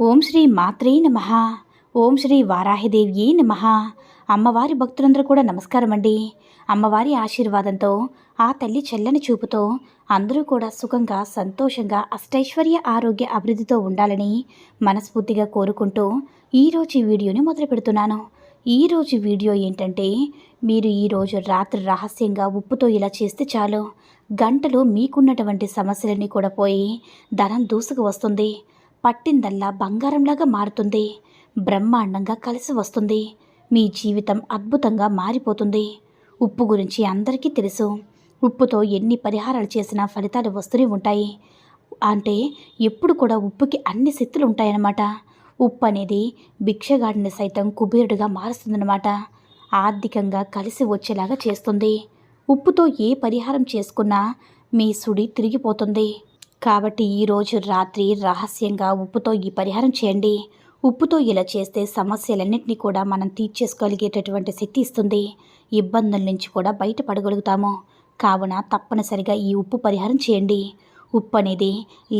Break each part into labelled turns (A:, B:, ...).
A: ఓం శ్రీ మాత్రే నమ. ఓం శ్రీ వారాహిదేవి నమ. అమ్మవారి భక్తులందరూ కూడా నమస్కారం అండి. అమ్మవారి ఆశీర్వాదంతో ఆ తల్లి చెల్లని చూపుతో అందరూ కూడా సుఖంగా సంతోషంగా అష్టైశ్వర్య ఆరోగ్య అభివృద్ధితో ఉండాలని మనస్ఫూర్తిగా కోరుకుంటూ ఈరోజు ఈ వీడియోని మొదలు పెడుతున్నాను. ఈరోజు వీడియో ఏంటంటే మీరు ఈరోజు రాత్రి రహస్యంగా ఉప్పుతో ఇలా చేస్తే చాలు. గంటలో మీకున్నటువంటి సమస్యలన్నీ కూడా పోయి ధనం దూసుకు వస్తుంది. పట్టిందల్లా బంగారంలాగా మారుతుంది. బ్రహ్మాండంగా కలిసి వస్తుంది. మీ జీవితం అద్భుతంగా మారిపోతుంది. ఉప్పు గురించి అందరికీ తెలుసు. ఉప్పుతో ఎన్ని పరిహారాలు చేసినా ఫలితాలు వస్తూనే ఉంటాయి. అంటే ఎప్పుడు కూడా ఉప్పుకి అన్ని శక్తులు ఉంటాయన్నమాట. ఉప్పు అనేది భిక్షగాడిని సైతం కుబేరుడుగా మారుస్తుందన్నమాట. ఆర్థికంగా కలిసి వచ్చేలాగా చేస్తుంది. ఉప్పుతో ఏ పరిహారం చేసుకున్నా మీ సుడి తిరిగిపోతుంది. కాబట్టి ఈరోజు రాత్రి రహస్యంగా ఉప్పుతో ఈ పరిహారం చేయండి. ఉప్పుతో ఇలా చేస్తే సమస్యలన్నింటినీ కూడా మనం తీర్చేసుకోగలిగేటటువంటి శక్తి ఇస్తుంది. ఇబ్బందుల నుంచి కూడా బయటపడగలుగుతాము. కావున తప్పనిసరిగా ఈ ఉప్పు పరిహారం చేయండి. ఉప్పు అనేది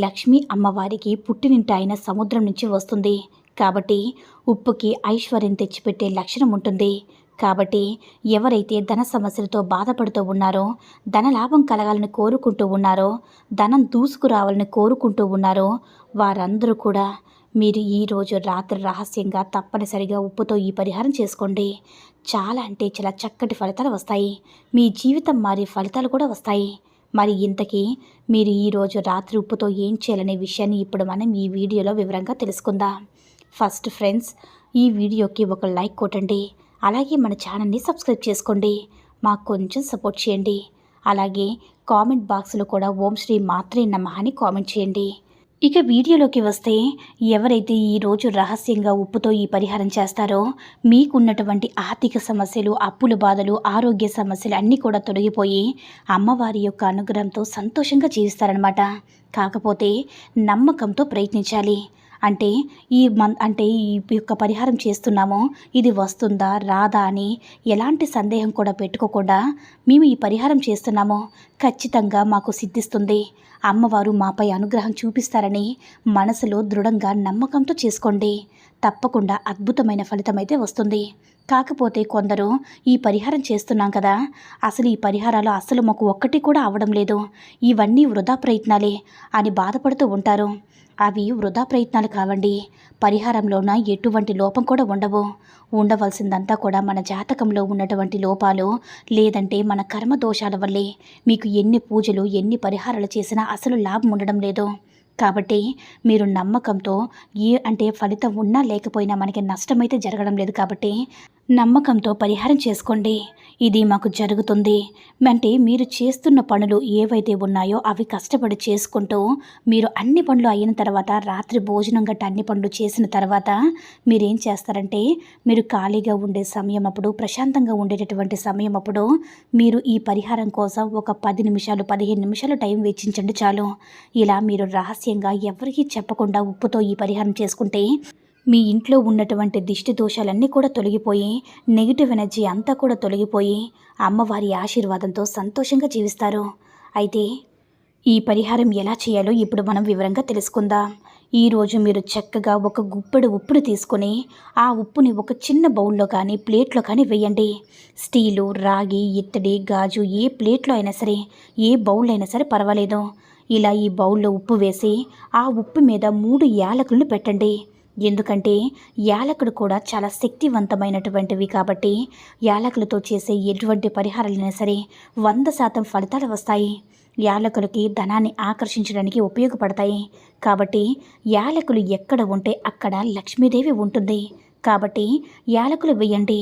A: లక్ష్మీ అమ్మవారికి పుట్టినింటి అయిన సముద్రం నుంచి వస్తుంది. కాబట్టి ఉప్పుకి ఐశ్వర్యం తెచ్చిపెట్టే లక్షణం ఉంటుంది. కాబట్టి ఎవరైతే ధన సమస్యలతో బాధపడుతూ ఉన్నారో ధన లాభం కలగాలని కోరుకుంటూ ఉన్నారో ధనం దూసుకురావాలని కోరుకుంటూ ఉన్నారో వారందరూ కూడా మీరు ఈరోజు రాత్రి రహస్యంగా తప్పనిసరిగా ఉప్పుతో ఈ పరిహారం చేసుకోండి. చాలా అంటే చాలా చక్కటి ఫలితాలు వస్తాయి. మీ జీవితం మారి ఫలితాలు కూడా వస్తాయి. మరి ఇంతకీ మీరు ఈరోజు రాత్రి ఉప్పుతో ఏం చేయాలనే విషయాన్ని ఇప్పుడు మనం ఈ వీడియోలో వివరంగా తెలుసుకుందాం. ఫస్ట్ ఫ్రెండ్స్ ఈ వీడియోకి ఒక లైక్ కొట్టండి. అలాగే మన ఛానల్ని సబ్స్క్రైబ్ చేసుకోండి. మాకు కొంచెం సపోర్ట్ చేయండి. అలాగే కామెంట్ బాక్స్లో కూడా ఓం శ్రీ మాత్రే నమ అని కామెంట్ చేయండి. ఇక వీడియోలోకి వస్తే ఎవరైతే ఈరోజు రహస్యంగా ఉప్పుతో ఈ పరిహారం చేస్తారో మీకున్నటువంటి ఆర్థిక సమస్యలు అప్పుల బాధలు ఆరోగ్య సమస్యలు అన్నీ కూడా తొలగిపోయి అమ్మవారి యొక్క అనుగ్రహంతో సంతోషంగా జీవిస్తారనమాట కాకపోతే నమ్మకంతో ప్రయత్నించాలి. అంటే ఈ మన్ అంటే ఈ యొక్క పరిహారం చేస్తున్నామో ఇది వస్తుందా రాదా అని ఎలాంటి సందేహం కూడా పెట్టుకోకుండా మేము ఈ పరిహారం చేస్తున్నామో ఖచ్చితంగా మాకు సిద్ధిస్తుంది. అమ్మవారు మాపై అనుగ్రహం చూపిస్తారని మనసులో దృఢంగా నమ్మకంతో చేసుకోండి. తప్పకుండా అద్భుతమైన ఫలితం అయితే వస్తుంది. కాకపోతే కొందరు ఈ పరిహారం చేస్తున్నాం కదా అసలు ఈ పరిహారాలు అసలు మాకు ఒక్కటి కూడా అవడం లేదు. ఇవన్నీ వృధా ప్రయత్నాలే అని బాధపడుతూ ఉంటారు. అవి వృధా ప్రయత్నాలు కావండి. పరిహారంలోన ఎటువంటి లోపం కూడా ఉండవు. ఉండవలసిందంతా కూడా మన జాతకంలో ఉన్నటువంటి లోపాలు లేదంటే మన కర్మ దోషాల వల్లే. మీకు ఎన్ని పూజలు ఎన్ని పరిహారాలు చేసినా అసలు లాభం ఉండడం లేదు. కాబట్టి మీరు నమ్మకంతో ఏ అంటే ఫలితం ఉన్నా లేకపోయినా మనకి నష్టమైతే జరగడం లేదు కాబట్టి నమ్మకంతో పరిహారం చేసుకోండి. ఇది మాకు జరుగుతుంది. అంటే మీరు చేస్తున్న పనులు ఏవైతే ఉన్నాయో అవి కష్టపడి చేసుకుంటూ మీరు అన్ని పనులు అయిన తర్వాత రాత్రి భోజనం గట్ట అన్ని పనులు చేసిన తర్వాత మీరేం చేస్తారంటే మీరు ఖాళీగా ఉండే సమయం అప్పుడు ప్రశాంతంగా ఉండేటటువంటి సమయం అప్పుడు మీరు ఈ పరిహారం కోసం ఒక పది నిమిషాలు పదిహేను నిమిషాలు టైం వెచ్చించండి చాలు. ఇలా మీరు రహస్యంగా ఎవరికీ చెప్పకుండా ఉప్పుతో ఈ పరిహారం చేసుకుంటే మీ ఇంట్లో ఉన్నటువంటి దిష్టి దోషాలన్నీ కూడా తొలగిపోయి నెగిటివ్ ఎనర్జీ అంతా కూడా తొలగిపోయి అమ్మవారి ఆశీర్వాదంతో సంతోషంగా జీవిస్తారు. అయితే ఈ పరిహారం ఎలా చేయాలో ఇప్పుడు మనం వివరంగా తెలుసుకుందాం. ఈరోజు మీరు చక్కగా ఒక గుప్పెడు ఉప్పును తీసుకొని ఆ ఉప్పుని ఒక చిన్న బౌల్లో కానీ ప్లేట్లో కానీ వేయండి. స్టీలు రాగి ఇత్తడి గాజు ఏ ప్లేట్లో అయినా సరే ఏ బౌల్ అయినా సరే పర్వాలేదు. ఇలా ఈ బౌల్లో ఉప్పు వేసి ఆ ఉప్పు మీద మూడు యాలకులను పెట్టండి. ఎందుకంటే యాలకుడు కూడా చాలా శక్తివంతమైనటువంటివి కాబట్టి యాలకులతో చేసే ఎటువంటి పరిహారాలైనా సరే వంద శాతం ఫలితాలు వస్తాయి. యాలకులకి ధనాన్ని ఆకర్షించడానికి ఉపయోగపడతాయి. కాబట్టి యాలకులు ఎక్కడ ఉంటే అక్కడ లక్ష్మీదేవి ఉంటుంది. కాబట్టి యాలకులు వేయండి.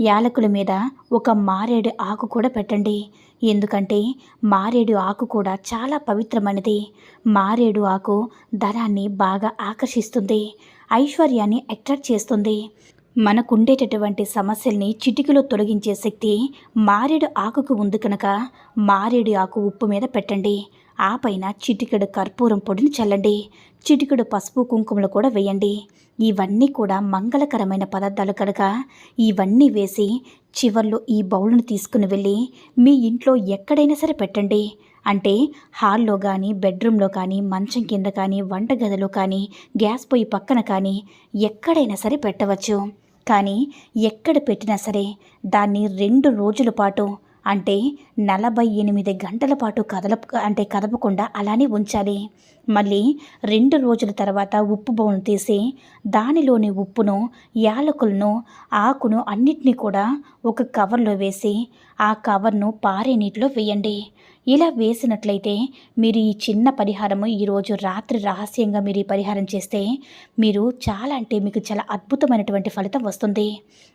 A: యాలకుల మీద ఒక మారేడు ఆకు కూడా పెట్టండి. ఎందుకంటే మారేడు ఆకు కూడా చాలా పవిత్రమైనది. మారేడు ఆకు ధనాన్ని బాగా ఆకర్షిస్తుంది. ఐశ్వర్యాన్ని అట్రాక్ట్ చేస్తుంది. మనకుండేటటువంటి సమస్యల్ని చిటికలో తొలగించే శక్తి మారేడు ఆకుకు ఉంది కనుక మారేడు ఆకు ఉప్పు మీద పెట్టండి. ఆ పైన చిటికెడు కర్పూరం పొడిని చల్లండి. చిటికెడు పసుపు కుంకుమలు కూడా వేయండి. ఇవన్నీ కూడా మంగళకరమైన పదార్థాలు కనుక ఇవన్నీ వేసి చివర్లో ఈ బౌల్ను తీసుకుని వెళ్ళి మీ ఇంట్లో ఎక్కడైనా సరే పెట్టండి. అంటే హాల్లో కానీ బెడ్రూమ్లో కానీ మంచం కింద కానీ వంటగదిలో కానీ గ్యాస్ పొయ్యి పక్కన కానీ ఎక్కడైనా సరే పెట్టవచ్చు. కానీ ఎక్కడ పెట్టినా సరే దాన్ని రెండు రోజుల పాటు అంటే నలభై ఎనిమిది గంటల పాటు కదల అంటే కదపకుండా అలానే ఉంచాలి. మళ్ళీ రెండు రోజుల తర్వాత ఉప్పు బౌను తీసి దానిలోని ఉప్పును యాలకులను ఆకును అన్నిటినీ కూడా ఒక కవర్లో వేసి ఆ కవర్ను పారే నీటిలో వేయండి. ఇలా వేసినట్లయితే మీరు ఈ చిన్న పరిహారము ఈరోజు రాత్రి రహస్యంగా మీరు ఈ పరిహారం చేస్తే మీరు చాలా అంటే మీకు చాలా అద్భుతమైనటువంటి ఫలితం వస్తుంది.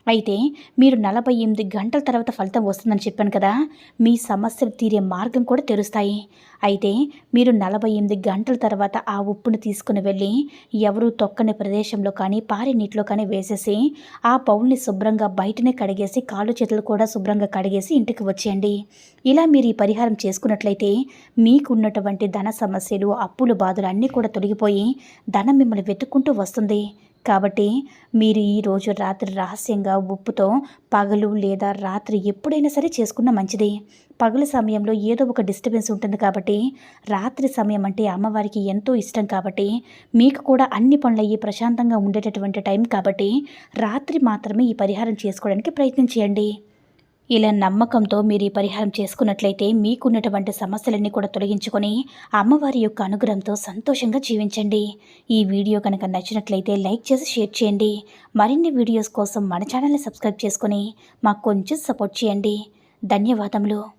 A: అయితే మీరు నలభై ఎనిమిది గంటల తర్వాత ఫలితం వస్తుందని చెప్పాను కదా మీ సమస్యలు తీరే మార్గం కూడా తెరుస్తాయి. అయితే మీరు నలభై ఎనిమిది గంటల తర్వాత ఆ ఉప్పును తీసుకుని వెళ్ళి ఎవరు తొక్కని ప్రదేశంలో కానీ పారే నీటిలో కానీ వేసేసి ఆ పౌల్ని శుభ్రంగా బయటనే కడిగేసి కాళ్ళు చేతులు కూడా శుభ్రంగా కడిగేసి ఇంటికి వచ్చేయండి. ఇలా మీరు ఈ పరిహారం చేసుకున్నట్లయితే మీకున్నటువంటి ధన సమస్యలు అప్పులు బాధలు అన్నీ కూడా తొలగిపోయి ధనం మిమ్మల్ని వెతుక్కుంటూ వస్తుంది. కాబట్టి మీరు ఈ రోజు రాత్రి రహస్యంగా ఉప్పుతో పగలు లేదా రాత్రి ఎప్పుడైనా సరే చేసుకున్న మంచిది. పగలు సమయంలో ఏదో ఒక డిస్టర్బెన్స్ ఉంటుంది కాబట్టి రాత్రి సమయం అంటే అమ్మవారికి ఎంతో ఇష్టం కాబట్టి మీకు కూడా అన్ని పనులు అయ్యి ప్రశాంతంగా ఉండేటటువంటి టైం కాబట్టి రాత్రి మాత్రమే ఈ పరిహారం చేసుకోవడానికి ప్రయత్నం చేయండి. ఇలా నమ్మకంతో మీరు ఈ పరిహారం చేసుకున్నట్లయితే మీకున్నటువంటి సమస్యలన్నీ కూడా తొలగించుకొని అమ్మవారి యొక్క అనుగ్రహంతో సంతోషంగా జీవించండి. ఈ వీడియో కనుక నచ్చినట్లయితే లైక్ చేసి షేర్ చేయండి. మరిన్ని వీడియోస్ కోసం మన ఛానల్ని సబ్స్క్రైబ్ చేసుకొని మాకు కొంచెం సపోర్ట్ చేయండి. ధన్యవాదములు.